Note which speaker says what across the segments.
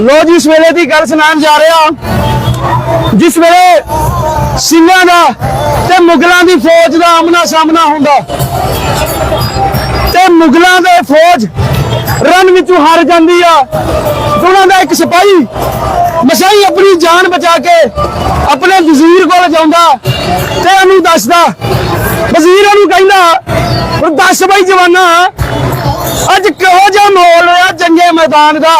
Speaker 1: ਲੋ ਜੀ, ਇਸ ਵੇਲੇ ਦੀ ਗੱਲ ਸੁਣਾਉਣ ਜਾ ਰਿਹਾ ਜਿਸ ਵੇਲੇ ਸਿੰਘਾਂ ਦਾ ਤੇ ਮੁਗਲਾਂ ਦੀ ਫੌਜ ਦਾ ਆਮਨਾ ਸਾਹਮਣਾ ਹੁੰਦਾ, ਤੇ ਮੁਗਲਾਂ ਦੇ ਫੌਜ ਰਨ ਵਿੱਚੋਂ ਹਾਰ ਜਾਂਦੀ ਆ, ਉਹਨਾਂ ਦਾ ਇੱਕ ਸਿਪਾਹੀ ਮਸਾਈ ਆਪਣੀ ਜਾਨ ਬਚਾ ਕੇ ਆਪਣੇ ਵਜ਼ੀਰ ਕੋਲ ਜਾਂਦਾ ਤੇ ਉਹਨੂੰ ਦੱਸਦਾ, ਵਜ਼ੀਰ ਉਹਨੂੰ ਕਹਿੰਦਾ ਉਹ ਦੱਸ ਬਈ ਜਵਾਨਾ, ਅੱਜ ਕਿਹੋ ਜਿਹਾ ਮਾਹੌਲ ਹੋਇਆ ਜੰਗੇ ਮੈਦਾਨ ਦਾ?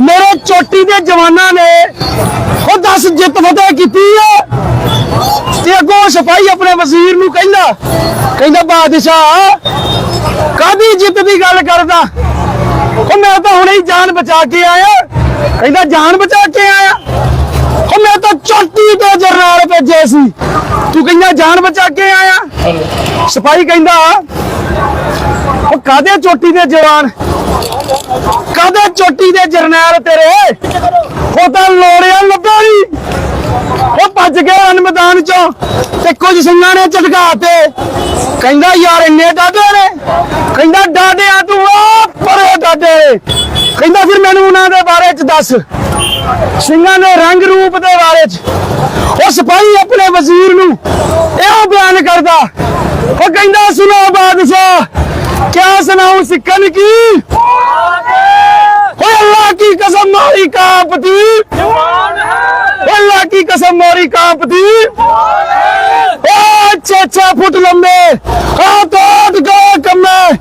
Speaker 1: ਮੇਰੇ ਚੋਟੀ ਦੇ ਜਵਾਨਾਂ ਨੇ ਉਹ 10 ਜਿੱਤ ਫਤਿਹ ਕੀਤੀ ਆ। ਤੇ ਅੱਗੋਂ ਸਿਪਾਹੀ ਆਪਣੇ ਵਜ਼ੀਰ ਨੂੰ ਕਹਿੰਦਾ ਕਹਿੰਦਾ ਬਾਦਸ਼ਾਹ ਕਾਦੀ ਜਿੱਤ ਦੀ ਗੱਲ ਕਰਦਾ? ਉਹ ਮੈਂ ਤਾਂ ਹੁਣੇ ਹੀ ਜਾਨ ਬਚਾ ਕੇ ਆਇਆ। ਕਹਿੰਦਾ, ਜਾਨ ਬਚਾ ਕੇ ਆਇਆ। ਉਹ ਮੈਂ ਤਾਂ ਚੋਟੀ ਤੇ ਜਰਨਾਲ ਭੇਜੇ ਸੀ। ਤੂੰ ਕਹਿੰਦਾ, ਜਾਨ ਬਚਾ ਕੇ ਆਇਆ? ਸਿਪਾਹੀ ਕਹਿੰਦਾ, ਉਹ ਕਾਦੇ ਚੋਟੀ ਦੇ ਜਵਾਨ? ਕਾਦੇ ਚੋਟੀ ਦੇ ਜਰਨੈਲ ਤੇਰੇ? ਉਹ ਲੋੜਿਆ ਲੱਭਾ ਨਹੀਂ ਉਹ ਭੱਜ ਗਏ ਹਨ ਮੈਦਾਨ ਚੋਂ ਤੇ ਕੁਝ ਸਿੰਘਾਂ ਨੇ ਝਟਕਾ ਕਹਿੰਦਾ, ਯਾਰ, ਇੰਨੇ ਡਾਡੇ ਨੇ। ਕਹਿੰਦਾ ਡਾਡਿਆ ਤੂੰ ਆ ਪਰੇ ਡਾਡੇ ਕਹਿੰਦਾ, ਫਿਰ ਮੈਨੂੰ ਉਹਨਾਂ ਦੇ ਬਾਰੇ ਚ ਦੱਸ। ਸਿੰਘਾਂ ਦੇ ਰੰਗ ਰੂਪ ਦੇ ਬਾਰੇ ਚ ਉਹ ਸਿਪਾਹੀ ਆਪਣੇ ਵਜ਼ੀਰ ਨੂੰ ਇਹੋ ਬਿਆਨ ਕਰਦਾ। ਉਹ ਕਹਿੰਦਾ, ਸੁਣੋ ਬਾਦਸ਼ਾਹ ਓਏ ਅੱਲਾ ਕੀ ਕਸਮ ਮਾਰੀ ਕਾਂਪਤੀ? ਜਵਾਨ ਹੈ ਓਏ ਕੀ ਕਸਮ ਮਾਰੀ ਕਾਂਪਤੀ? ਜਵਾਨ ਹੈ ਓ ਛੇ ਫੁੱਟ ਲੰਬੇ ਆ ਤੋਟ ਗਏ ਕੰਮੇ।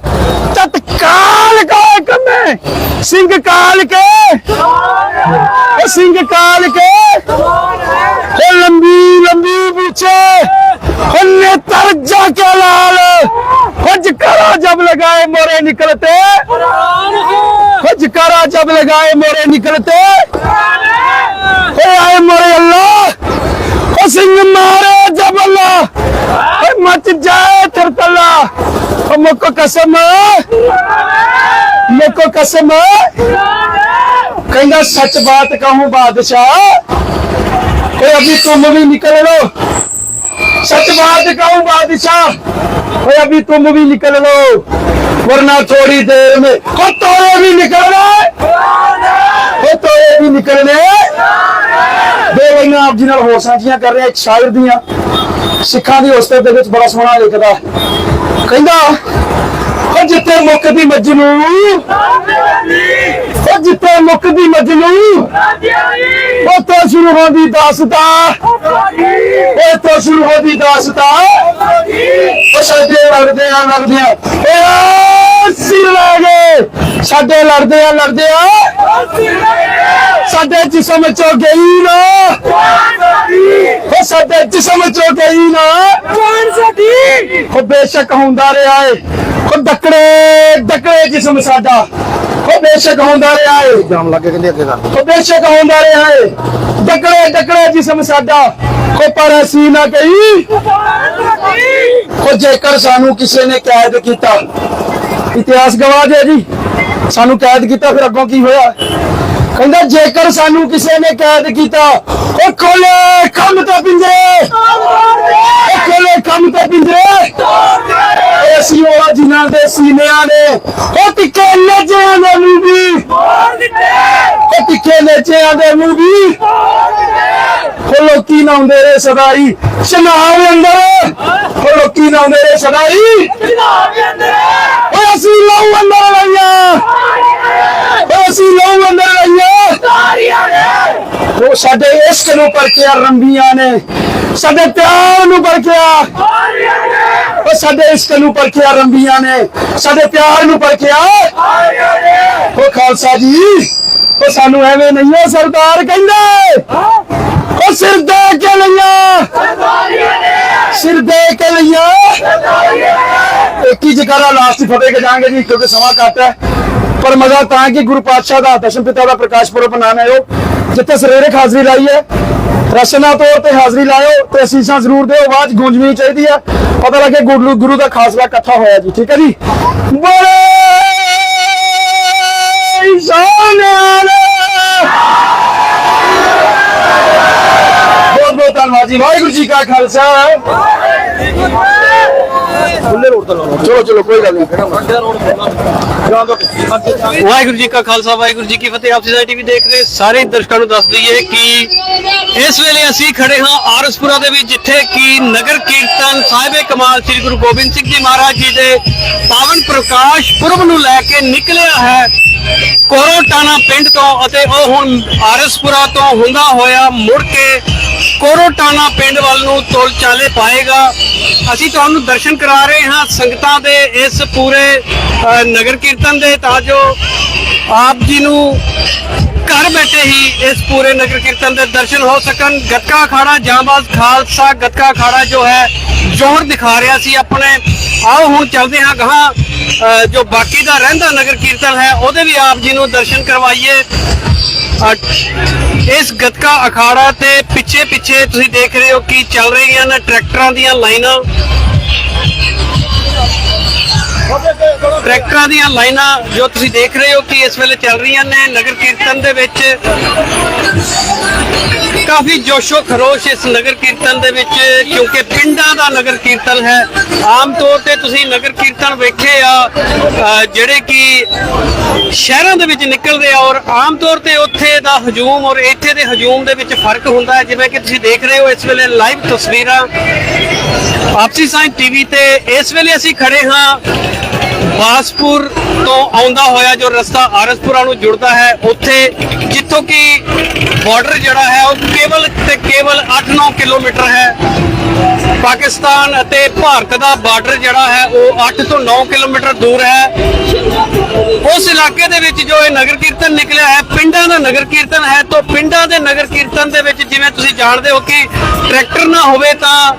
Speaker 1: ਤਤਕਾਲ ਗਏ ਕੰਮੇ। ਸਿੰਘ ਕਾਲ ਕੇ। ਜਵਾਨ ਹੈ ਸਿੰਘ ਕਾਲ ਕੇ। ਜਵਾਨ ਹੈ ਲੰਬੀ ਲੰਬੀ ਪਿੱਛੇ। ਉਹਨੇ ਤਰਜਾ ਕੇ ਲਾਲ। ਹਜ ਕਰਾ ਜਬ ਲਗਾਏ ਮੋਰੇ ਨਿਕਲਤੇ। جب لگائے مورے نکلتے اے آئے مورے اللہ اے سنگ مارے جب اللہ اے مچ جائے ترت اللہ اے مکو قسم مکھ کو قسم کہیں گا سچ بات کہوں بادشاہ اے ابھی تم بھی نکل لو۔ سچ بات کہوں بادشاہ اے ابھی تم بھی نکل لو۔ वरना थोड़ी देर में ओ तोरे भी निकलने ओ तोरे भी निकलने ਦੋ ਲਾਈਨਾਂ ਆਪ ਜੀ ਨਾਲ ਹੋਰ ਸਾਂਝੀਆਂ ਕਰ ਰਿਹਾ ਇੱਕ ਸ਼ਾਇਰ ਦੀਆਂ ਸਿੱਖਾਂ ਦੀ ਉਸਤਤ ਦੇ ਵਿੱਚ ਬੜਾ ਸੋਹਣਾ ਲਿਖਦਾ ਕਹਿੰਦਾ ਉਹ ਜਿੱਥੇ ਮੁੱਕਦੀ ਮਜਨੂ ਉਹ ਜਿੱਥੇ ਮੁੱਕਦੀ ਮਜਨੂ ਉੱਥੋਂ ਸ਼ੁਰੂ ਹੁੰਦੀ ਦਾਸਤਾਂ। ਉੱਥੋਂ ਸ਼ੁਰੂ ਹੁੰਦੀ ਦਾਸਤਾਂ। ਉਹ ਸਾਡੇ ਲੜਦੇ ਆ ਲੜਦੇ ਆ ਸਿਰ ਸਾਡੇ ਲੜਦੇ ਆ ਲੜਦੇ ਆ ਸਾਡੇ ਜਿਸਮ ਚੋਂ ਗਈ ਨਾ। ਉਹ ਸਾਡੇ ਜਿਸਮ ਚੋਂ ਗਈ ਨਾ। ਉਹ ਬੇਸ਼ੱਕ ਹੁੰਦਾ ਰਿਹਾ ਏ। ਉਹ ਡੱਕੜੇ ਡੱਕੜੇ ਜਿਸਮ ਸਾਡਾ। ਉਹ ਬੇਸ਼ੱਕ ਹੁੰਦਾ ਰਿਹਾ ਏ
Speaker 2: ਜਾਮ ਲੱਗੇ ਕਹਿੰਦੇ ਅੱਗੇ ਕਰ।
Speaker 1: ਉਹ ਬੇਸ਼ੱਕ ਹੁੰਦਾ ਰਿਹਾ ਏ ਡੱਕੜੇ ਡੱਕੜੇ ਜਿਸਮ ਸਾਡਾ। ਉਹ ਪਰ ਅਸੀਂ ਨਾ ਉਹ ਜੇਕਰ ਸਾਨੂੰ ਕਿਸੇ ਨੇ ਕੈਦ ਕੀਤਾ ਇਤਿਹਾਸ ਗਵਾਹ ਦੇ ਜੀ। ਸਾਨੂੰ ਕੈਦ ਕੀਤਾ ਫਿਰ ਅੱਗੋਂ ਕੀ ਹੋਇਆ? ਕਹਿੰਦਾ ਜੇਕਰ ਸਾਨੂੰ ਕਿਸੇ ਨੇ ਕੈਦ ਕੀਤਾ ਉਹ ਖੋਲੇ ਕੰਮ ਤੇ ਪਿੰਜਰੇ। ਉਹ ਖੋਲੇ ਕੰਮ ਤੇ ਪਿੰਜਰੇ। ਅਸੀਂ ਉਹ ਜਿਨ੍ਹਾਂ ਦੇ ਸੀਨਿਆਂ ਨੇ, ਉਹ ਟਿੱਕੇ ਨੇਜਿਆਂ ਦੇ ਮੂੰਹ ਵੀ। ਉਹ ਤਿੱਕੇ ਨੇਜਿਆਂ ਦੇ ਮੂੰਹ ਵੀ। ਉਹ ਲੋਕੀ ਨਾਉਂਦੇ ਨੇ ਸਦਾਈ ਸ਼ਨਾਵ ਅੰਦਰ। ਉਹ ਲੋਕੀ ਨਾਉਂਦੇ ਨੇ ਸਦਾਈ। ਓਏ ਅਸੀਂ ਲਹੂ ਅੰਦਰ ਲਈਆਂ ਓਏ ਅਸੀਂ ਲਹੂ ਅੰਦਰ ਲਈਆਂ ਉਹ ਸਾਡੇ ਇਸ਼ਕ ਨੂੰ ਪਰਖਿਆ ਰੰਬੀਆਂ ਨੇ। ਸਾਡੇ ਪਿਆਰ ਨੂੰ ਪਰਖਿਆ। ਉਹ ਸਾਡੇ ਇਸ਼ਕ ਨੂੰ ਪਰਖਿਆ ਰੰਬੀਆਂ ਨੇ। ਸਾਡੇ ਪਿਆਰ ਨੂੰ ਪਰਖਿਆ। ਉਹ ਖਾਲਸਾ ਜੀ ਉਹ ਸਾਨੂੰ ਐਵੇਂ ਨਹੀਂ ਉਹ ਸਰਦਾਰ ਕਹਿੰਦੇ। ਉਹ ਸਿਰ ਦੇ ਕੇ ਲਈਆਂ। ਸਿਰ ਦੇ ਕੇ ਲਈਆਂ। ਇੱਕ ਹੀ ਜਗ੍ਹਾ ਲਾਸਟ ਫਤਿਹ ਕੇ ਜਾਾਂਗੇ ਜੀ ਕਿਉਂਕਿ ਸਮਾਂ ਘੱਟ ਹੈ। ਪਰ ਮਜ਼ਾ ਤਾਂ ਕਿ ਗੁਰੂ ਪਾਤਸ਼ਾਹ ਦਾ ਦਸ਼ਮ ਪਿਤਾ ਦਾ ਪ੍ਰਕਾਸ਼ ਪੁਰਬ ਮਨਾਉਣ ਆਇਓ, ਜਿੱਥੇ ਸਰੀਰਕ ਹਾਜ਼ਰੀ ਲਾਈ ਹੈ। ਰਸਨਾ ਤੌਰ ਤੇ ਹਾਜ਼ਰੀ ਲਾਇਓ ਤੇ ਅਸੀਸਾਂ ਜ਼ਰੂਰ ਦਿਓ, ਆਵਾਜ਼ ਗੂੰਜਣੀ ਚਾਹੀਦੀ ਹੈ। ਪਤਾ ਲੱਗੇ ਗੁਰੂ ਗੁਰੂ ਦਾ ਖਾਸਲਾ ਇਕੱਠਾ ਹੋਇਆ ਜੀ, ਠੀਕ ਹੈ ਜੀ? ਬੋਲੇ ਸੋਨਿਆਲੇ ਬਹੁਤ ਬਹੁਤ ਧੰਨਵਾਦ ਜੀ। ਵਾਹਿਗੁਰੂ ਜੀ ਕਾ ਖਾਲਸਾ।
Speaker 2: ਖੁੱਲੇ ਰੋਡ ਤੇ ਲਾਉਣਾ।
Speaker 1: ਚਲੋ ਚਲੋ ਕੋਈ ਗੱਲ ਨਹੀਂ
Speaker 2: ਵਾਹਿਗੁਰੂ ਜੀ ਕਾ ਖਾਲਸਾ ਵਾਹਿਗੁਰੂ ਜੀ ਕੀ ਫਤਿਹ। ਆਪ ਜੀ ਟੀਵੀ ਦੇਖ ਰਹੇ ਸਾਰੇ ਦਰਸ਼ਕਾਂ ਨੂੰ ਦੱਸ ਦਈਏ ਕਿ ਇਸ ਵੇਲੇ ਅਸੀਂ ਖੜੇ ਹਾਂ ਆਰਸਪੁਰਾ ਦੇ ਵਿੱਚ ਜਿੱਥੇ ਕਿ ਨਗਰ ਕੀਰਤਨ ਸਾਹਿਬੇ ਕਮਾਲ ਸ੍ਰੀ ਗੁਰੂ ਗੋਬਿੰਦ ਸਿੰਘ ਜੀ ਮਹਾਰਾਜ ਜੀ ਦੇ ਪਾਵਨ ਪ੍ਰਕਾਸ਼ ਪੁਰਬ ਨੂੰ ਲੈ ਕੇ ਨਿਕਲਿਆ ਹੈ। ਕੋਰੋਟਾਣਾ ਪਿੰਡ ਤੋਂ ਅਤੇ ਉਹ ਹੁਣ ਆਰਸਪੁਰਾ ਤੋਂ ਹੁੰਦਾ ਹੋਇਆ ਮੁੜ ਕੇ ਕੋਰੋਟਾਣਾ ਪਿੰਡ ਵੱਲ ਨੂੰ ਤੁਲ ਚਾਲੇ ਪਾਏਗਾ। ਅਸੀਂ ਤੁਹਾਨੂੰ ਦਰਸ਼ਨ ਕਰਾ ਰਹੇ ਹਾਂ ਸੰਗਤਾਂ ਦੇ ਇਸ ਪੂਰੇ ਨਗਰ ਕੀਰਤਨ ਦੇ ਤਾਂ ਜੋ ਆਪ ਜੀ ਨੂੰ ਘਰ ਬੈਠੇ ਹੀ ਇਸ ਪੂਰੇ ਨਗਰ ਕੀਰਤਨ ਦੇ ਦਰਸ਼ਨ ਹੋ ਸਕਣ। ਗੱਤਕਾ ਅਖਾੜਾ, ਜਾਂਬਾਜ਼ ਖਾਲਸਾ ਗੱਤਕਾ ਅਖਾੜਾ ਜੋ ਹੈ ਜ਼ੋਰ ਦਿਖਾ ਰਿਹਾ ਸੀ ਆਪਣੇ। ਆਓ ਹੁਣ ਚੱਲਦੇ ਹਾਂ ਗਾਂ ਜੋ ਬਾਕੀ ਦਾ ਰਹਿੰਦਾ ਨਗਰ ਕੀਰਤਨ ਹੈ, ਉਹਦੇ ਵੀ ਆਪ ਜੀ ਨੂੰ ਦਰਸ਼ਨ ਕਰਵਾਈਏ। ਇਸ ਗਤਕਾ ਅਖਾੜਾ ਤੇ ਪਿੱਛੇ ਪਿੱਛੇ ਤੁਸੀਂ ਦੇਖ ਰਹੇ ਹੋ ਕਿ ਚੱਲ ਰਹੀਆਂ ਨੇ ਟਰੈਕਟਰਾਂ ਦੀਆਂ ਲਾਈਨਾਂ। ਟਰੈਕਟਰਾਂ ਦੀਆਂ ਲਾਈਨਾਂ ਜੋ ਤੁਸੀਂ ਦੇਖ ਰਹੇ ਹੋ ਕਿ ਇਸ ਵੇਲੇ ਚੱਲ ਰਹੀਆਂ ਨੇ ਨਗਰ ਕੀਰਤਨ ਦੇ ਵਿੱਚ। ਕਾਫੀ ਜੋਸ਼ੋ ਖਰੋਸ਼ ਇਸ ਨਗਰ ਕੀਰਤਨ ਦੇ ਵਿੱਚ, ਕਿਉਂਕਿ ਪਿੰਡਾਂ ਦਾ ਨਗਰ ਕੀਰਤਨ ਹੈ। ਆਮ ਤੌਰ ਤੇ ਤੁਸੀਂ ਨਗਰ ਕੀਰਤਨ ਵੇਖੇ ਆ ਜਿਹੜੇ ਕਿ ਸ਼ਹਿਰਾਂ ਦੇ ਵਿੱਚ ਨਿਕਲਦੇ ਆ ਔਰ ਆਮ ਤੌਰ ਤੇ ਉੱਥੇ ਦਾ ਹਜੂਮ ਔਰ ਇੱਥੇ ਦੇ ਹਜੂਮ ਦੇ ਵਿੱਚ ਫ਼ਰਕ ਹੁੰਦਾ ਹੈ। ਜਿਵੇਂ ਕਿ ਤੁਸੀਂ ਦੇਖ ਰਹੇ ਹੋ, ਇਸ ਵੇਲੇ ਲਾਈਵ ਤਸਵੀਰਾਂ ਆਪਸੀ ਸਾਇੰਸ ਟੀਵੀ ਤੇ। ਇਸ ਵੇਲੇ ਅਸੀਂ ਖੜੇ ਹਾਂ ਬਾਸਪੁਰ ਤੋਂ ਆਉਂਦਾ ਹੋਇਆ ਜੋ ਰਸਤਾ ਆਰਸਪੁਰਾ ਨੂੰ ਜੁੜਦਾ ਹੈ। ਉੱਥੇ ਜਿੱਥੋਂ ਕਿ ਬਾਰਡਰ ਜਿਹੜਾ ਹੈ ਉਹ ਕੇਵਲ ਤੇ ਕੇਵਲ 8-9 ਕਿਲੋਮੀਟਰ ਹੈ। ਪਾਕਿਸਤਾਨ ਅਤੇ ਭਾਰਤ ਦਾ ਬਾਰਡਰ ਜਿਹੜਾ ਹੈ ਉਹ 8 ਤੋਂ 9 ਕਿਲੋਮੀਟਰ ਦੂਰ ਹੈ। ਉਸ ਇਲਾਕੇ ਦੇ ਵਿੱਚ ਜੋ ਇਹ ਨਗਰ ਕੀਰਤਨ ਨਿਕਲਿਆ ਹੈ, ਪਿੰਡਾਂ ਦਾ ਨਗਰ ਕੀਰਤਨ ਹੈ, ਤੋਂ ਪਿੰਡਾਂ ਦੇ ਨਗਰ ਕੀਰਤਨ ਦੇ ਵਿੱਚ ਜਿਵੇਂ ਤੁਸੀਂ ਜਾਣਦੇ ਹੋ ਕਿ ਟਰੈਕਟਰ ਨਾ ਹੋਵੇ ਤਾਂ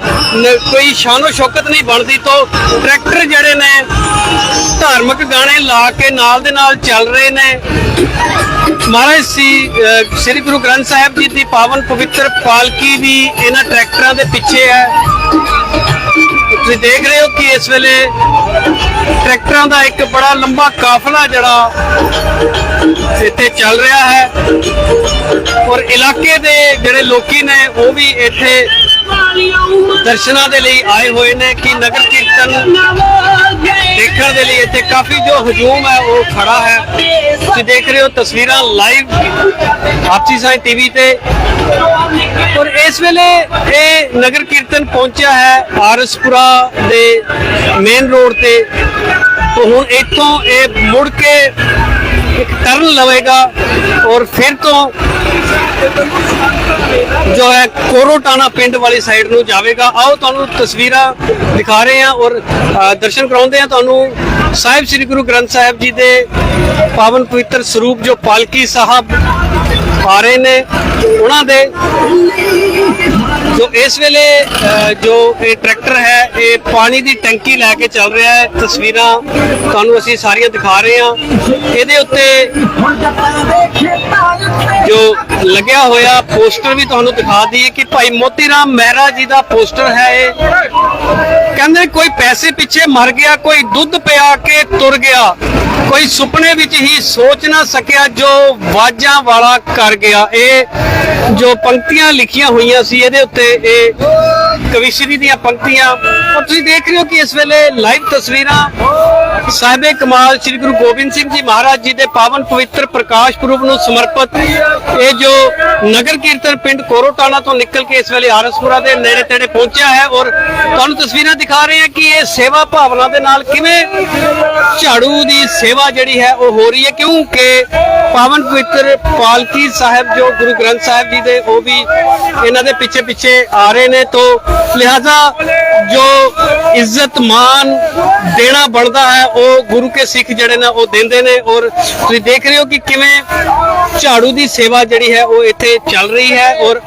Speaker 2: ਕੋਈ ਸ਼ਾਨੋ ਸ਼ੌਕਤ ਨਹੀਂ ਬਣਦੀ ਤੋਂ ਟਰੈਕਟਰ ਜਿਹੜੇ ਨੇ, ਧਾਰਮਿਕ ਗਾਣੇ ਲਾ ਕੇ ਨਾਲ ਦੇ ਨਾਲ ਚੱਲ ਰਹੇ ਨੇ। ਮਹਾਰਾਜ ਸੀ ਸ੍ਰੀ ਗੁਰੂ ਗ੍ਰੰਥ ਸਾਹਿਬ ਜੀ ਦੀ ਪਾਵਨ ਪਵਿੱਤਰ ਪਾਲਕੀ ਵੀ ਇਹਨਾਂ ਟਰੈਕਟਰਾਂ ਦੇ ਪਿੱਛੇ ਹੈ। ਤੁਸੀਂ ਦੇਖ ਰਹੇ ਹੋ ਕਿ ਇਸ ਵੇਲੇ ਟਰੈਕਟਰਾਂ ਦਾ ਇੱਕ ਬੜਾ ਲੰਬਾ ਕਾਫਲਾ ਜਿਹੜਾ ਇੱਥੇ ਚੱਲ ਰਿਹਾ ਹੈ। ਔਰ ਇਲਾਕੇ ਦੇ ਜਿਹੜੇ ਲੋਕੀ ਨੇ, ਉਹ ਵੀ ਇੱਥੇ ਦਰਸ਼ਨਾਂ ਦੇ ਲਈ ਆਏ ਹੋਏ ਨੇ ਕਿ ਨਗਰ ਕੀਰਤਨ ਦੇਖਣ ਦੇ ਲਈ ਇੱਥੇ ਕਾਫੀ ਜੋ ਹਜੂਮ ਹੈ, ਉਹ ਖੜਾ ਹੈ। ਤੁਸੀਂ ਦੇਖ ਰਹੇ ਹੋ ਤਸਵੀਰਾਂ ਲਾਈਵ ਆਪਸੀ ਸਾਈ ਟੀਵੀ ਤੇ। ਔਰ ਇਸ ਵੇਲੇ ਇਹ ਨਗਰ ਕੀਰਤਨ ਪਹੁੰਚਿਆ ਹੈ ਆਰਸਪੁਰਾ ਦੇ ਮੇਨ ਰੋਡ ਤੇ ਤੋਂ ਹੁਣ ਇੱਥੋਂ ਇਹ ਮੁੜ ਕੇ ਇੱਕ ਟਰਨ ਲਵੇਗਾ ਔਰ ਫਿਰ ਤੋਂ ਜੋ ਹੈ ਕੋਰੋਟਾਣਾ ਪਿੰਡ ਵਾਲੀ ਸਾਈਡ ਨੂੰ ਜਾਵੇਗਾ। ਆਓ ਤੁਹਾਨੂੰ ਤਸਵੀਰਾਂ ਦਿਖਾ ਰਹੇ ਹਾਂ ਔਰ ਦਰਸ਼ਨ ਕਰਾਉਂਦੇ ਹਾਂ ਤੁਹਾਨੂੰ। ਸਾਹਿਬ ਸ੍ਰੀ ਗੁਰੂ ਗ੍ਰੰਥ ਸਾਹਿਬ ਜੀ ਦੇ ਪਾਵਨ ਪਵਿੱਤਰ ਸਰੂਪ ਜੋ ਪਾਲਕੀ ਸਾਹਿਬ ਆ ਰਹੇ ਨੇ, ਉਹਨਾਂ ਦੇ ਜੋ ਇਸ ਵੇਲੇ ਜੋ ਇਹ ਟਰੈਕਟਰ ਹੈ, ਇਹ ਪਾਣੀ ਦੀ ਟੈਂਕੀ ਲੈ ਕੇ ਚੱਲ ਰਿਹਾ ਹੈ। ਤਸਵੀਰਾਂ ਤੁਹਾਨੂੰ ਅਸੀਂ ਸਾਰੀਆਂ ਦਿਖਾ ਰਹੇ ਹਾਂ। ਇਹਦੇ ਉੱਤੇ ਜੋ ਲੱਗਿਆ ਹੋਇਆ ਪੋਸਟਰ ਵੀ ਤੁਹਾਨੂੰ ਦਿਖਾ ਦਈਏ ਕਿ ਭਾਈ ਮੋਤੀ ਰਾਮ ਮਹਿਰਾ ਜੀ ਦਾ ਪੋਸਟਰ ਹੈ ਇਹ। ਕਹਿੰਦੇ ਕੋਈ ਪੈਸੇ ਪਿੱਛੇ ਮਰ ਗਿਆ, ਕੋਈ ਦੁੱਧ ਪਿਆ ਕੇ ਤੁਰ ਗਿਆ। ਕੋਈ ਸੁਪਨੇ ਵਿੱਚ ਹੀ ਸੋਚ ਨਾ ਸਕਿਆ, ਜੋ ਵਾਜਾਂ ਵਾਲਾ ਕਰ ਗਿਆ। ਇਹ ਜੋ ਪੰਕਤੀਆਂ ਲਿਖੀਆਂ ਹੋਈਆਂ ਸੀ, ਇਹਦੇ ਉੱਤੇ ਇਹ ਕਵਿਸ਼ਰੀ ਦੀਆਂ ਪੰਕਤੀਆਂ। ਔਰ ਤੁਸੀਂ ਦੇਖ ਰਹੇ ਹੋ ਕਿ ਇਸ ਵੇਲੇ ਲਾਈਵ ਤਸਵੀਰਾਂ ਸਾਹਿਬੇ ਕਮਾਲ ਸ੍ਰੀ ਗੁਰੂ ਗੋਬਿੰਦ ਸਿੰਘ ਜੀ ਮਹਾਰਾਜ ਜੀ ਦੇ ਪਾਵਨ ਪਵਿੱਤਰ ਪ੍ਰਕਾਸ਼ ਪੁਰਬ ਨੂੰ ਸਮਰਪਿਤ ਇਹ ਜੋ ਨਗਰ ਕੀਰਤਨ ਪਿੰਡ ਕੋਰੋਟਾਣਾ ਤੋਂ ਨਿਕਲ ਕੇ ਇਸ ਵੇਲੇ ਆਰਸਪੁਰਾ ਦੇ ਨੇੜੇ ਤੇੜੇ ਪਹੁੰਚਿਆ ਹੈ ਔਰ ਤੁਹਾਨੂੰ ਤਸਵੀਰਾਂ ਦਿਖਾ ਰਹੇ ਹਾਂ ਕਿ ਇਹ ਸੇਵਾ ਭਾਵਨਾ ਦੇ ਨਾਲ ਕਿਵੇਂ ਝਾੜੂ ਦੀ ਸੇਵਾ ਜਿਹੜੀ ਹੈ ਉਹ ਹੋ ਰਹੀ ਹੈ, ਕਿਉਂਕਿ ਪਾਵਨ ਪਵਿੱਤਰ ਪਾਲਕੀ ਸਾਹਿਬ ਜੋ ਗੁਰੂ ਗ੍ਰੰਥ ਸਾਹਿਬ ਜੀ ਦੇ ਉਹ ਵੀ ਇਹਨਾਂ ਦੇ ਪਿੱਛੇ ਪਿੱਛੇ ਆ ਰਹੇ ਨੇ। ਤੋਂ ਲਿਹਾਜ਼ਾ ਜੋ ਇੱਜ਼ਤ ਮਾਨ ਦੇਣਾ ਬਣਦਾ ਹੈ, ਉਹ ਗੁਰੂ ਕੇ ਸਿੱਖ ਜਿਹੜੇ ਨੇ, ਉਹ ਦਿੰਦੇ ਨੇ। ਔਰ ਤੁਸੀਂ ਦੇਖ ਰਹੇ ਹੋ ਕਿ ਕਿਵੇਂ ਝਾੜੂ ਦੀ ਸੇਵਾ ਜਿਹੜੀ ਹੈ, ਉਹ ਇੱਥੇ ਚੱਲ ਰਹੀ ਹੈ। ਔਰ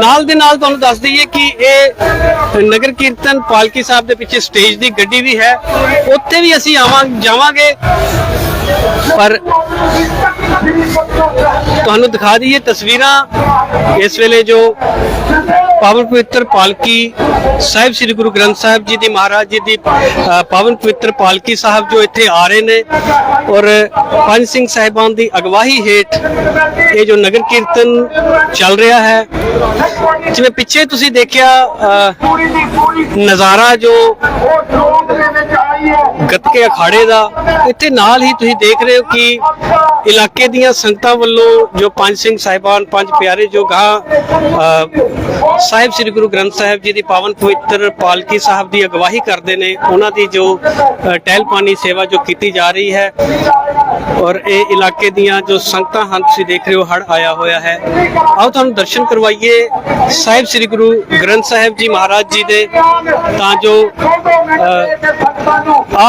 Speaker 2: ਨਾਲ ਦੇ ਨਾਲ ਤੁਹਾਨੂੰ ਦੱਸ ਦਈਏ ਕਿ ਇਹ ਨਗਰ ਕੀਰਤਨ ਪਾਲਕੀ ਸਾਹਿਬ ਦੇ ਪਿੱਛੇ ਸਟੇਜ ਦੀ ਗੱਡੀ ਵੀ ਹੈ। ਉੱਥੇ ਵੀ ਅਸੀਂ ਆਵਾਂ, ਜਾਵਾਂਗੇ। ਪਰ ਤੁਹਾਨੂੰ ਦਿਖਾ ਦਈਏ ਤਸਵੀਰਾਂ। ਇਸ ਵੇਲੇ ਜੋ ਪਾਵਨ ਪਵਿੱਤਰ ਪਾਲਕੀ ਸਾਹਿਬ ਸ੍ਰੀ ਗੁਰੂ ਗ੍ਰੰਥ ਸਾਹਿਬ ਜੀ ਦੀ, ਮਹਾਰਾਜ ਜੀ ਦੀ ਪਾਵਨ ਪਵਿੱਤਰ ਪਾਲਕੀ ਸਾਹਿਬ ਜੋ ਇੱਥੇ ਆ ਰਹੇ ਨੇ ਔਰ ਪੰਜ ਸਿੰਘ ਸਾਹਿਬਾਨ ਦੀ ਅਗਵਾਹੀ ਹੇਠ ਇਹ ਜੋ ਨਗਰ ਕੀਰਤਨ ਚੱਲ ਰਿਹਾ ਹੈ। ਜਿਵੇਂ ਪਿੱਛੇ ਤੁਸੀਂ ਦੇਖਿਆ ਨਜ਼ਾਰਾ ਜੋ ਗੱਤਕੇ ਅਖਾੜੇ ਦਾ। ਇੱਥੇ ਨਾਲ ਹੀ ਤੁਸੀਂ ਦੇਖ ਰਹੇ ਹੋ ਕਿ ਇਲਾਕੇ ਦੀਆਂ ਸੰਗਤਾਂ ਵੱਲੋਂ ਜੋ ਪੰਜ ਸਿੰਘ ਸਾਹਿਬਾਨ ਪੰਜ ਪਿਆਰੇ ਜੋ ਗਾਂ ਸਾਹਿਬ ਸ੍ਰੀ ਗੁਰੂ ਗ੍ਰੰਥ ਸਾਹਿਬ ਜੀ ਦੀ ਪਾਵਨ ਪਵਿੱਤਰ ਪਾਲਕੀ ਸਾਹਿਬ ਦੀ ਅਗਵਾਈ ਕਰਦੇ ਨੇ ਉਹਨਾਂ ਦੀ ਜੋ ਟਹਿਲ ਪਾਣੀ ਸੇਵਾ ਜੋ ਕੀਤੀ ਜਾ ਰਹੀ ਹੈ ਔਰ ਇਹ ਇਲਾਕੇ ਦੀਆਂ ਜੋ ਸੰਗਤਾਂ ਹਨ ਤੁਸੀਂ ਦੇਖ ਰਹੇ ਹੋ ਹੜ ਆਇਆ ਹੋਇਆ ਹੈ। ਆਓ ਤੁਹਾਨੂੰ ਦਰਸ਼ਨ ਕਰਵਾਈਏ ਸਾਹਿਬ ਸ੍ਰੀ ਗੁਰੂ ਗ੍ਰੰਥ ਸਾਹਿਬ ਜੀ ਮਹਾਰਾਜ ਜੀ ਦੇ ਤਾਂ ਜੋ ਅ,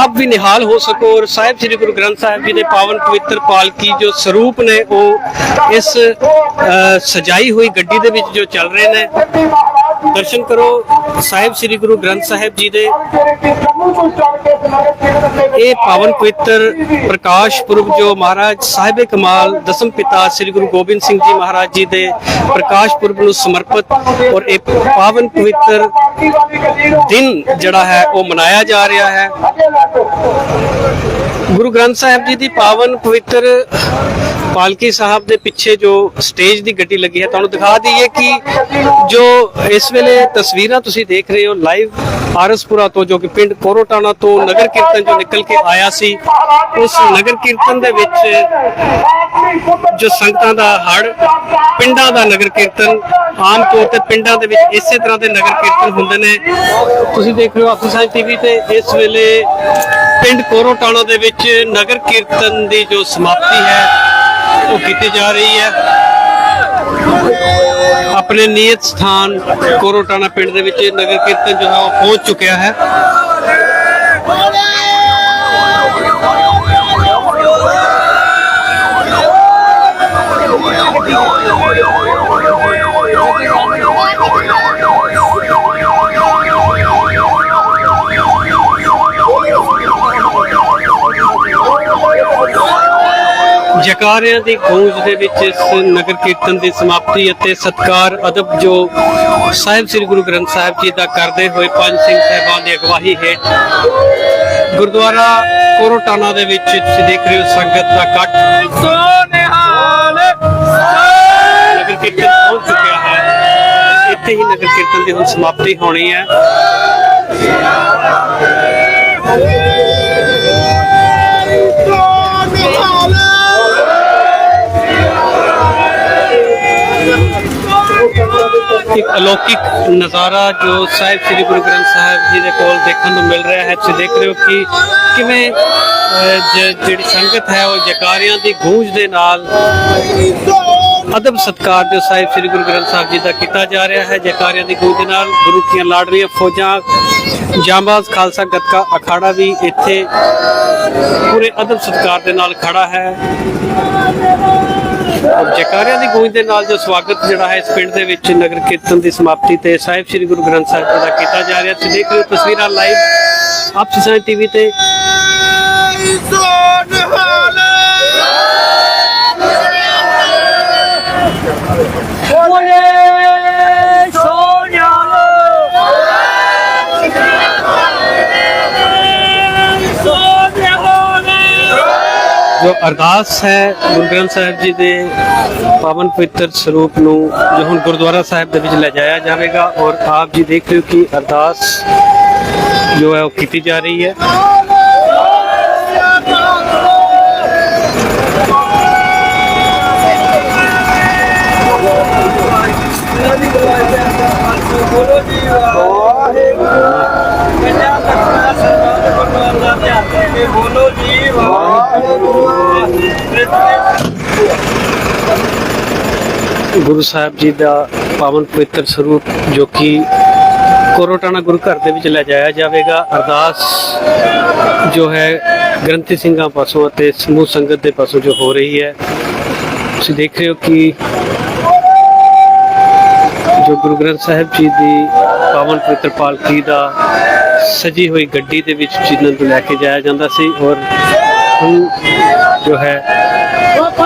Speaker 2: ਆਪ ਵੀ ਨਿਹਾਲ ਹੋ ਸਕੋ ਔਰ ਸਾਹਿਬ ਸ੍ਰੀ ਗੁਰੂ ਗ੍ਰੰਥ ਸਾਹਿਬ ਜੀ ਦੇ ਪਾਵਨ ਪਵਿੱਤਰ ਪਾਲਕੀ ਜੋ ਸਰੂਪ ਨੇ ਉਹ ਇਸ ਸਜਾਈ ਹੋਈ ਗੱਡੀ ਦੇ ਵਿੱਚ ਜੋ ਚੱਲ ਰਹੇ ਨੇ ਦਰਸ਼ਨ ਕਰੋ। ਸਾਹਿਬ ਸ੍ਰੀ ਗੁਰੂ ਗ੍ਰੰਥ ਸਾਹਿਬ ਜੀ ਦੇ ਇਹ ਪਾਵਨ ਪਵਿੱਤਰ ਪ੍ਰਕਾਸ਼ ਪੁਰਬ ਜੋ ਮਹਾਰਾਜ ਸਾਹਿਬ ਕਮਾਲ ਦਸਮ ਪਿਤਾ ਸ੍ਰੀ ਗੁਰੂ ਗੋਬਿੰਦ ਸਿੰਘ ਜੀ ਮਹਾਰਾਜ ਜੀ ਦੇ ਪ੍ਰਕਾਸ਼ ਪੁਰਬ ਨੂੰ ਸਮਰਪਿਤ ਔਰ ਇਹ ਪਾਵਨ ਪਵਿੱਤਰ ਦਿਨ ਜਿਹੜਾ ਹੈ ਉਹ ਮਨਾਇਆ ਜਾ ਰਿਹਾ ਹੈ। ਗੁਰੂ ਗ੍ਰੰਥ ਸਾਹਿਬ ਜੀ ਦੀ ਪਾਵਨ ਪਵਿੱਤਰ ਪਾਲਕੀ ਸਾਹਿਬ ਦੇ ਪਿੱਛੇ ਜੋ ਸਟੇਜ ਦੀ ਗੱਡੀ ਲੱਗੀ ਹੈ, ਤੁਹਾਨੂੰ ਦਿਖਾ ਦਈਏ ਕਿ ਜੋ ਇਸ ਵੇਲੇ ਤਸਵੀਰਾਂ ਤੁਸੀਂ ਦੇਖ ਰਹੇ ਹੋ ਲਾਈਵ ਆਰਸਪੁਰਾ ਤੋਂ ਜੋ ਕਿ ਪਿੰਡ ਕੋਰੋਟਾਣਾ ਤੋਂ ਨਗਰ ਕੀਰਤਨ ਜੋ ਨਿਕਲ ਕੇ ਆਇਆ ਸੀ, ਉਸ ਨਗਰ ਕੀਰਤਨ ਦੇ ਵਿੱਚ ਜੋ ਸੰਗਤਾਂ ਦਾ ਹੜ ਪਿੰਡਾਂ ਦਾ ਨਗਰ ਕੀਰਤਨ, ਆਮ ਤੌਰ ਤੇ ਪਿੰਡਾਂ ਦੇ ਵਿੱਚ ਇਸੇ ਤਰ੍ਹਾਂ ਦੇ ਨਗਰ ਕੀਰਤਨ ਹੁੰਦੇ ਨੇ। ਤੁਸੀਂ ਦੇਖ ਰਹੇ ਹੋ ਆਫਿਸ ਸਾਈਂ ਟੀਵੀ ਤੇ, ਇਸ ਵੇਲੇ ਪਿੰਡ ਕੋਰੋਟਾਣਾ ਦੇ ਵਿੱਚ ਨਗਰ ਕੀਰਤਨ ਦੀ ਜੋ ਸਮਾਪਤੀ ਹੈ, ਉਹ ਕੀਤੀ ਜਾ ਰਹੀ ਹੈ। ਆਪਣੇ ਨਿਯਤ ਸਥਾਨ ਕੋਰੋਟਾਣਾ ਪਿੰਡ ਦੇ ਵਿੱਚ ਨਗਰ ਕੀਰਤਨ ਜੋ ਹੈ ਉਹ ਪਹੁੰਚ ਚੁੱਕਿਆ ਹੈ। ਜਕਾਰਿਆਂ ਦੀ ਗੂੰਜ ਦੇ ਵਿੱਚ ਇਸ ਨਗਰ ਕੀਰਤਨ ਦੀ ਸਮਾਪਤੀ ਅਤੇ ਸਤਕਾਰ, ਅਦਬ ਜੋ ਸਾਹਿਬ ਸ੍ਰੀ ਗੁਰੂ ਗ੍ਰੰਥ ਸਾਹਿਬ ਜੀ ਦਾ ਕਰਦੇ ਹੋਏ ਪੰਜ ਸਿੰਘ ਸਾਹਿਬਾਨ ਦੀ ਅਗਵਾਈ ਹੇਠ ਗੁਰਦੁਆਰਾ ਕੋਰੋਟਾਨਾ ਦੇ ਵਿੱਚ ਤੁਸੀਂ ਦੇਖ ਰਹੇ ਹੋ ਸੰਗਤ ਦਾ ਇਕੱਠ। ਸੋਨਿਹਾਲ ਨਗਰ ਕੀਰਤਨ ਪਹੁੰਚ ਚੁੱਕਿਆ ਹੈ। ਇੱਥੇ ਹੀ ਨਗਰ ਕੀਰਤਨ ਦੀ ਹੁਣ ਸਮਾਪਤੀ ਹੋਣੀ ਹੈ। ਇੱਕ ਅਲੌਕਿਕ ਨਜ਼ਾਰਾ ਜੋ ਸਾਹਿਬ ਸ੍ਰੀ ਗੁਰੂ ਗ੍ਰੰਥ ਸਾਹਿਬ ਜੀ ਦੇ ਕੋਲ ਦੇਖਣ ਨੂੰ ਮਿਲ ਰਿਹਾ ਹੈ। ਤੁਸੀਂ ਦੇਖ ਰਹੇ ਹੋ ਕਿ ਕਿਵੇਂ ਜ- ਜਿਹੜੀ ਸੰਗਤ ਹੈ, ਉਹ ਜਕਾਰਿਆਂ ਦੀ ਗੂੰਜ ਦੇ ਨਾਲ ਅਦਬ ਸਤਕਾਰ ਜੋ ਸਾਹਿਬ ਸ੍ਰੀ ਗੁਰੂ ਗ੍ਰੰਥ ਸਾਹਿਬ ਜੀ ਦਾ ਕੀਤਾ ਜਾ ਰਿਹਾ ਹੈ। ਜਕਾਰਿਆਂ ਦੀ ਗੂੰਜ ਦੇ ਨਾਲ ਗੁਰੂ ਦੀਆਂ ਲਾਡਰੀਆਂ ਫੌਜਾਂ ਜਾਂਬਾਜ਼ ਖਾਲਸਾ ਗੱਤਕਾ ਅਖਾੜਾ ਵੀ ਇੱਥੇ ਪੂਰੇ ਅਦਬ ਸਤਕਾਰ ਦੇ ਨਾਲ ਖੜਾ ਹੈ। ਜਕਾਰਿਆਂ ਦੀ ਗੂੰਜ ਦੇ ਨਾਲ ਜੋ ਸਵਾਗਤ ਜਿਹੜਾ ਹੈ ਇਸ ਪਿੰਡ ਦੇ ਵਿੱਚ ਨਗਰ ਕੀਰਤਨ ਦੀ ਸਮਾਪਤੀ ਤੇ ਸਾਹਿਬ ਸ੍ਰੀ ਗੁਰੂ ਗ੍ਰੰਥ ਸਾਹਿਬ ਜੀ ਦਾ ਕੀਤਾ ਜਾ ਰਿਹਾ। ਤੁਸੀਂ ਦੇਖ ਰਹੇ ਹੋ ਤਸਵੀਰਾਂ ਲਾਈਵ ਆਪ ਸਿਸਾਂ ਟੀਵੀ ਤੇ। ਜੋ ਅਰਦਾਸ ਹੈ ਗੁਰੂ ਗ੍ਰੰਥ ਸਾਹਿਬ ਜੀ ਦੇ ਪਾਵਨ ਪਵਿੱਤਰ ਸਰੂਪ ਨੂੰ ਜੋ ਹੁਣ ਗੁਰਦੁਆਰਾ ਸਾਹਿਬ ਦੇ ਵਿੱਚ ਲੈ ਜਾਇਆ ਜਾਵੇਗਾ ਔਰ ਆਪ ਜੀ ਦੇਖ ਰਹੇ ਹੋ ਕਿ ਅਰਦਾਸ ਜੋ ਹੈ ਉਹ ਕੀਤੀ ਜਾ ਰਹੀ ਹੈ।
Speaker 3: ਬੋਲੋ। ਜੀ
Speaker 2: ਗੁਰੂ ਸਾਹਿਬ ਜੀ ਦਾ ਪਾਵਨ ਪਵਿੱਤਰ ਸਰੂਪ ਜੋ ਕਿ ਕੋਰੋਟਾਣਾ ਗੁਰੂ ਘਰ ਦੇ ਵਿੱਚ ਲੈ ਜਾਇਆ ਜਾਵੇਗਾ। ਅਰਦਾਸ ਜੋ ਹੈ ਗ੍ਰੰਥੀ ਸਿੰਘਾਂ ਪਾਸੋਂ ਅਤੇ ਸਮੂਹ ਸੰਗਤ ਦੇ ਪਾਸੋਂ ਜੋ ਹੋ ਰਹੀ ਹੈ। ਤੁਸੀਂ ਦੇਖ ਰਹੇ ਹੋ ਕਿ ਜੋ ਗੁਰੂ ਗ੍ਰੰਥ ਸਾਹਿਬ ਜੀ ਦੀ ਪਾਵਨ ਪਵਿੱਤਰ ਪਾਲਕੀ ਦਾ ਸਜੀ ਹੋਈ ਗੱਡੀ ਦੇ ਵਿੱਚ ਜਿਨ੍ਹਾਂ ਨੂੰ ਲੈ ਕੇ ਜਾਇਆ ਜਾਂਦਾ ਸੀ ਔਰ ਹੁਣ ਜੋ ਹੈ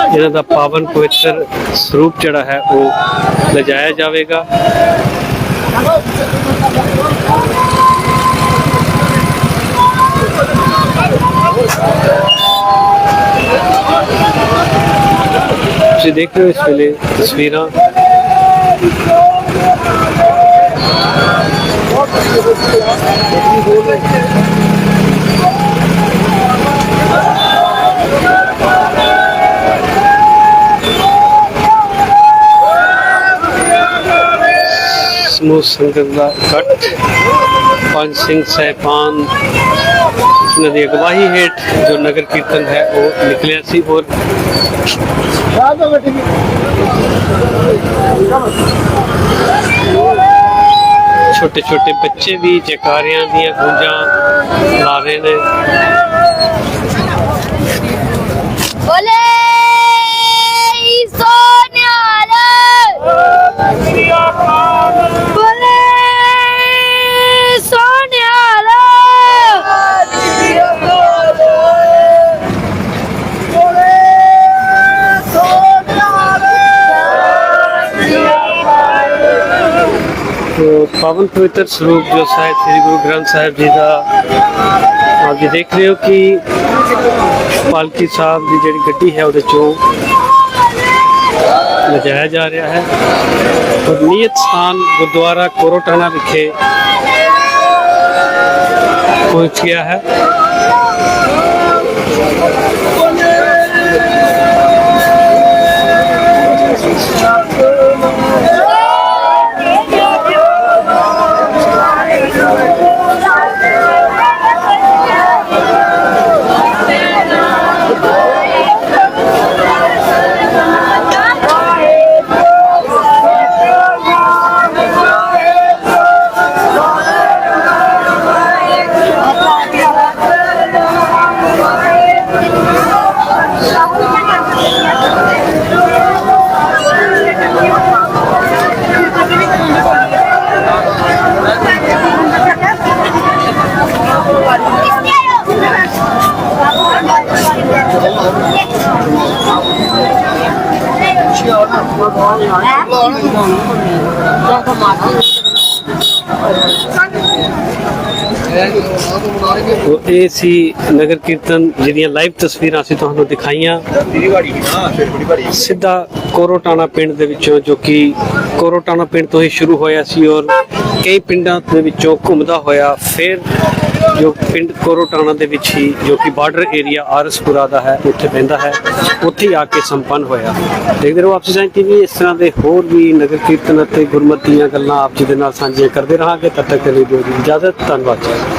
Speaker 2: ਇਹਨਾਂ ਦਾ ਪਾਵਨ ਪਵਿੱਤਰ ਸਰੂਪ ਜਿਹੜਾ ਹੈ ਉਹ ਲਿਜਾਇਆ ਜਾਵੇਗਾ ਤੁਸੀਂ ਦੇਖ ਰਹੇ ਹੋ ਇਸ ਵੇਲੇ ਤਸਵੀਰਾਂ ਸਮੂਹ ਸੰਗਤ ਦਾ ਇਕੱਠ ਪੰਜ ਸਿੰਘ ਸਹਿਬਾਨ ਜਿਨ੍ਹਾਂ ਦੀ ਅਗਵਾਈ ਹੇਠ ਜੋ ਨਗਰ ਕੀਰਤਨ ਹੈ, ਉਹ ਨਿਕਲਿਆ ਸੀ ਔਰ ਛੋਟੇ ਛੋਟੇ ਬੱਚੇ ਵੀ ਜੈਕਾਰਿਆਂ ਦੀਆਂ ਗੂੰਜਾਂ ਲਾ ਰਹੇ ਨੇ।
Speaker 3: ਬੋਲੇ। ਸੋਨਿਆਲ
Speaker 2: ਪਾਵਨ ਪਵਿੱਤਰ ਸਰੂਪ ਜੋ ਸਾਹਿਬ ਸ੍ਰੀ ਗੁਰੂ ਗ੍ਰੰਥ ਸਾਹਿਬ ਜੀ ਦਾ ਆਪ ਜੀ ਦੇਖ ਰਹੇ ਹੋ ਕਿ ਪਾਲਕੀ ਸਾਹਿਬ ਦੀ ਜਿਹੜੀ ਗੱਡੀ ਹੈ ਉਹਦੇ ਚੋਂ ਲਜਾਇਆ ਜਾ ਰਿਹਾ ਹੈ ਔਰ ਸਥਾਨ ਗੁਰਦੁਆਰਾ ਕੋਰੋਟਾਣਾ ਵਿਖੇ ਪਹੁੰਚ ਗਿਆ ਹੈ ਇਹ ਸੀ ਨਗਰ ਕੀਰਤਨ ਜਿਹੜੀਆਂ ਲਾਈਵ ਤਸਵੀਰਾਂ ਅਸੀਂ ਤੁਹਾਨੂੰ ਦਿਖਾਈਆਂ। ਸਿੱਧਾ ਕੋਰੋਟਾਣਾ ਪਿੰਡ ਦੇ ਵਿੱਚੋਂ, ਜੋ ਕਿ ਕੋਰੋਟਾਣਾ ਪਿੰਡ ਤੋਂ ਹੀ ਸ਼ੁਰੂ ਹੋਇਆ ਸੀ ਔਰ ਕਈ ਪਿੰਡਾਂ ਦੇ ਵਿੱਚੋਂ ਘੁੰਮਦਾ ਹੋਇਆ, ਫਿਰ ਜੋ ਪਿੰਡ ਕੋਰੋਟਾਣਾ ਦੇ ਵਿੱਚ ਹੀ, ਜੋ ਕਿ ਬਾਰਡਰ ਏਰੀਆ ਆਰਸਪੁਰਾ ਦਾ ਹੈ, ਉੱਥੇ ਪੈਂਦਾ ਹੈ, ਉੱਥੇ ਆ ਕੇ ਸੰਪੰਨ ਹੋਇਆ। ਦੇਖਦੇ ਰਹੋ ਆਪਸੀ ਸਾਇੰਸ ਟੀਵੀ, ਇਸ ਤਰ੍ਹਾਂ ਦੇ ਹੋਰ ਵੀ ਨਗਰ ਕੀਰਤਨ ਅਤੇ ਗੁਰਮਤਿ ਦੀਆਂ ਗੱਲਾਂ ਆਪ ਜੀ ਦੇ ਨਾਲ ਸਾਂਝੀਆਂ ਕਰਦੇ ਰਹਾਂਗੇ। ਤਦ ਤੱਕ ਲਈ ਦਿਓ ਇਜਾਜ਼ਤ, ਧੰਨਵਾਦ ਜੀ।